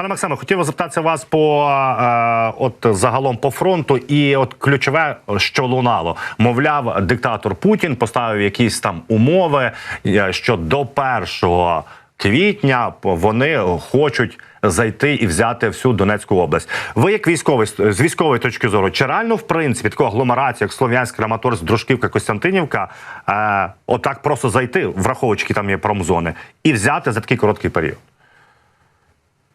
Пане Максиме, хотів запитатися вас по е, от загалом по фронту, і от ключове, що лунало, мовляв, диктатор Путін поставив якісь там умови, е, що до 1 квітня вони хочуть зайти і взяти всю Донецьку область. Ви, як військовий з військової точки зору, чи реально в принципі така агломерація, як Слов'янськ, Краматорськ, Дружківка, Костянтинівка, е, отак просто зайти, враховуючи, там є промзони, і взяти за такий короткий період?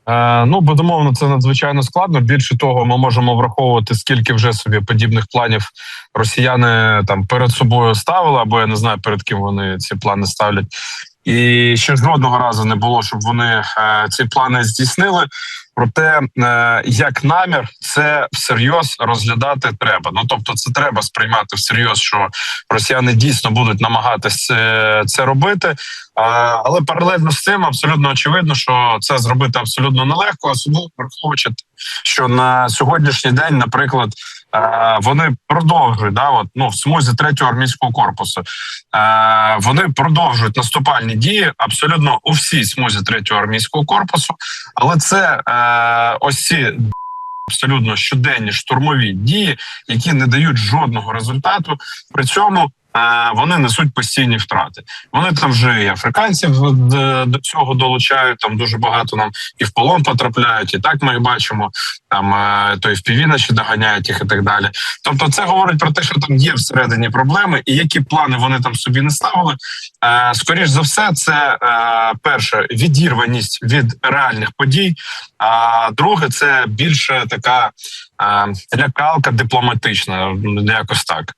Е, ну безумовно, це надзвичайно складно. Більше того, ми можемо враховувати, скільки вже собі подібних планів росіяни там перед собою ставили, або я не знаю перед ким вони ці плани ставлять. І ще жодного разу не було, щоб вони е, ці плани здійснили. Проте, е, як намір, це всерйоз розглядати треба. Ну тобто, це треба сприймати всерйоз, що росіяни дійсно будуть намагатись це, це робити. Але паралельно з цим абсолютно очевидно, що це зробити абсолютно нелегко, особливо враховуючи, що на сьогоднішній день, наприклад, е, вони продовжують да, от, ну, в смузі третього армійського корпусу. Е, вони продовжують наступальні дії абсолютно у всій смузі третього армійського корпусу, але це е, ось ці абсолютно щоденні штурмові дії, які не дають жодного результату. При цьому вони несуть постійні втрати. Вони там вже і африканців до, цього долучають. Там дуже багато нам і в полон потрапляють, і так ми бачимо. Там е, то і в півіночі доганяють їх і так далі. Тобто, це говорить про те, що там є всередині проблеми, і які плани вони там собі не ставили. Е, скоріш за все, це е, перше відірваність від реальних подій. А друге, це більше така лякалка дипломатична, якось так.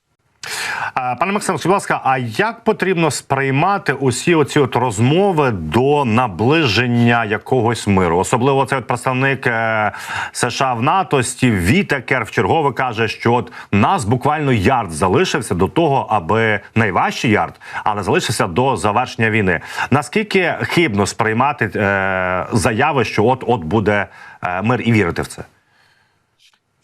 Пане Максим, будь ласка, а як потрібно сприймати усі оці от розмови до наближення якогось миру? Особливо цей от представник е, США в НАТО Стів Вітекер в чергове каже, що от нас буквально ярд залишився до того, аби найважчий ярд, але залишився до завершення війни. Наскільки хибно сприймати е, заяви, що от от буде е, мир, і вірити в це?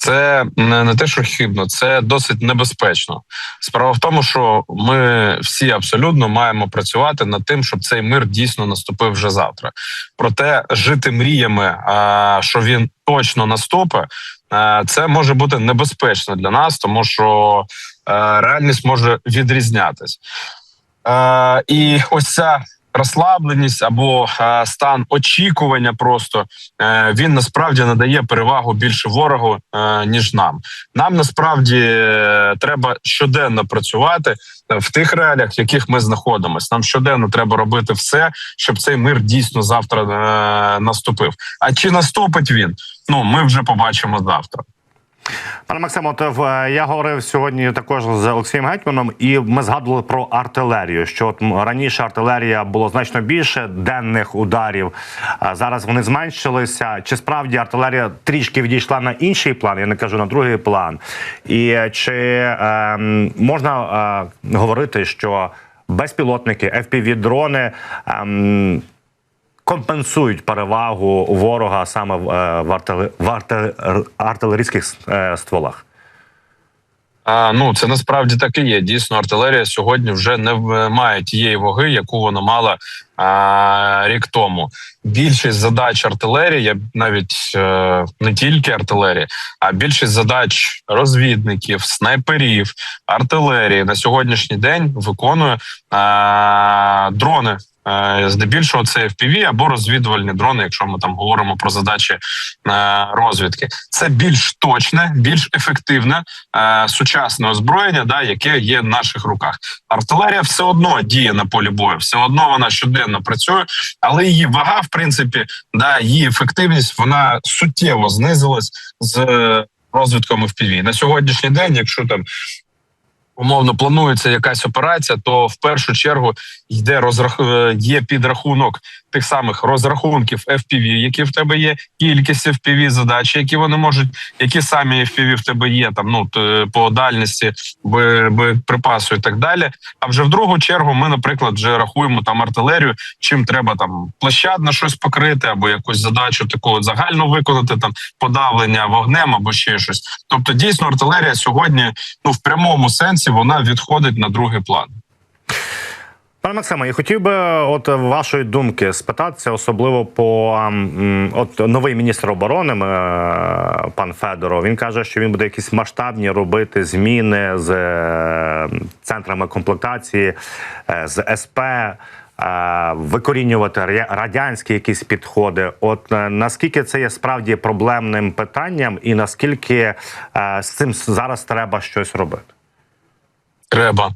Це не, те, що хибно, це досить небезпечно. Справа в тому, що ми всі абсолютно маємо працювати над тим, щоб цей мир дійсно наступив вже завтра. Проте жити мріями, що він точно наступить, це може бути небезпечно для нас, тому що а, реальність може відрізнятись. А, і ось ця розслабленість або е, стан очікування, просто е, він насправді надає перевагу більше ворогу е, ніж нам. Нам насправді треба щоденно працювати в тих реаліях, в яких ми знаходимося. Нам щоденно треба робити все, щоб цей мир дійсно завтра наступив. А чи наступить він? Ну ми вже побачимо завтра. Пане Максимо, в я говорив сьогодні також з Олексієм Гетьманом, і ми згадували про артилерію. Що от раніше артилерія було значно більше денних ударів. Зараз вони зменшилися. Чи справді артилерія трішки відійшла на інший план? Я не кажу на другий план. І чи е, можна е, говорити, що безпілотники, fpv дрони е, компенсують перевагу ворога саме в, е, артилерійських е, стволах? А, ну це насправді так і є. Дійсно, артилерія сьогодні вже не має тієї ваги, яку вона мала а, рік тому. Більшість задач артилерії, навіть е, не тільки артилерії, а більшість задач розвідників, снайперів, артилерії на сьогоднішній день виконує а, дрони. Здебільшого це FPV або розвідувальні дрони, якщо ми там говоримо про задачі розвідки. Це більш точне, більш ефективне сучасне озброєння, да, яке є в наших руках. Артилерія все одно діє на полі бою, все одно вона щоденно працює, але її вага, в принципі, да, її ефективність вона суттєво знизилась з розвитком FPV. на сьогоднішній день. Якщо там умовно планується якась операція, то в першу чергу йде розрах... є підрахунок тих самих розрахунків FPV, які в тебе є, кількість FPV задач, які вони можуть, які самі FPV в тебе є, там ну по дальності боєприпасу і так далі. А вже в другу чергу ми, наприклад, вже рахуємо там артилерію, чим треба там площадно щось покрити, або якусь задачу таку загальну виконати, там подавлення вогнем або ще щось. Тобто, дійсно, артилерія сьогодні, ну в прямому сенсі, вона відходить на другий план. Пане Максиме, я хотів би от вашої думки спитатися, особливо по от новий міністр оборони е, пан Федоров. Він каже, що він буде якісь масштабні робити зміни з е, центрами комплектації, е, з СП. Викорінювати радянські якісь підходи. От наскільки це є справді проблемним питанням, і наскільки з цим зараз треба щось робити? Треба.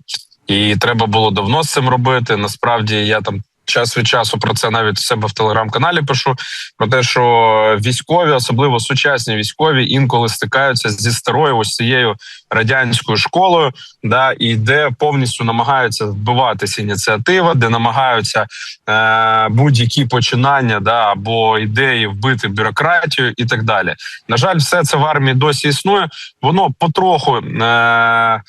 І треба було давно з цим робити. Насправді я там час від часу про це навіть у себе в телеграм-каналі пишу. Про те, що військові, особливо сучасні військові, інколи стикаються зі старою ось цією радянською школою, да, і де повністю намагаються вбиватися ініціатива, де намагаються е, будь-які починання да, або ідеї вбити бюрократію і так далі. На жаль, все це в армії досі існує. Воно потроху. Е,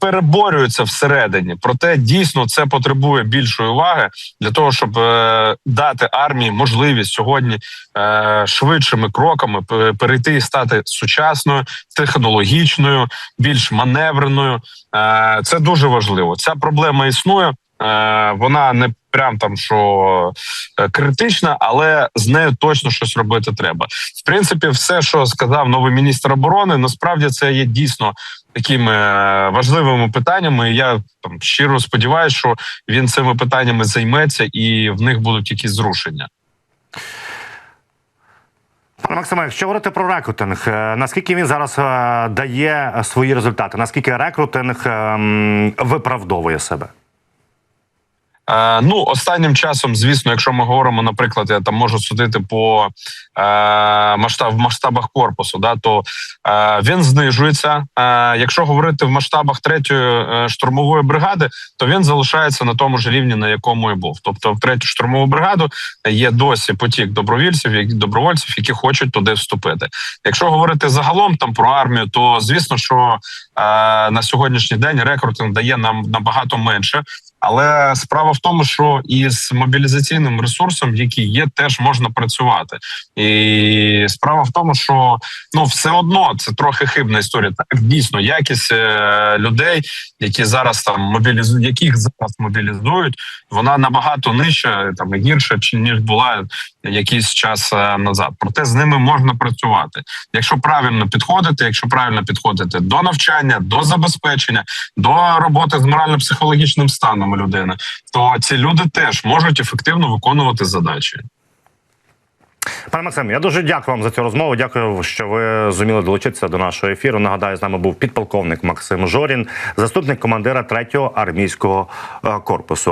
переборюються всередині. Проте дійсно це потребує більшої уваги для того, щоб е, дати армії можливість сьогодні е, швидшими кроками перейти і стати сучасною, технологічною, більш маневреною. Е, це дуже важливо. Ця проблема існує. Е, вона не прям там що е, критична, але з нею точно щось робити треба. В принципі, все, що сказав новий міністр оборони, насправді це є дійсно такими е, важливими питаннями. Я там щиро сподіваюся, що він цими питаннями займеться і в них будуть якісь зрушення. Пане Максиме, якщо говорити про рекрутинг, наскільки він зараз дає свої результати? Наскільки рекрутинг ем, виправдовує себе? Е, ну, останнім часом, звісно, якщо ми говоримо, наприклад, я там можу судити по е, масштаб, в масштабах корпусу, да, то е, він знижується. Е, якщо говорити в масштабах третьої е, штурмової бригади, то він залишається на тому ж рівні, на якому і був. Тобто, в третю штурмову бригаду є досі потік добровольців, які добровольців, які хочуть туди вступити. Якщо говорити загалом там про армію, то звісно, що е, на сьогоднішній день рекрутинг дає нам набагато менше. Але справа в тому, що із мобілізаційним ресурсом, який є, теж можна працювати. І справа в тому, що ну все одно це трохи хибна історія. Так дійсно якість е, людей, які зараз там мобілізують, яких зараз мобілізують, вона набагато нижча, там і гірша, чи ніж була якийсь час е, назад. Проте з ними можна працювати, якщо правильно підходити, якщо правильно підходити до навчання, до забезпечення, до роботи з морально-психологічним станом людини, то ці люди теж можуть ефективно виконувати задачі. Пане Максим, я дуже дякую вам за цю розмову. Дякую, що ви зуміли долучитися до нашого ефіру. Нагадаю, з нами був підполковник Максим Жорін, заступник командира 3-го армійського е, корпусу.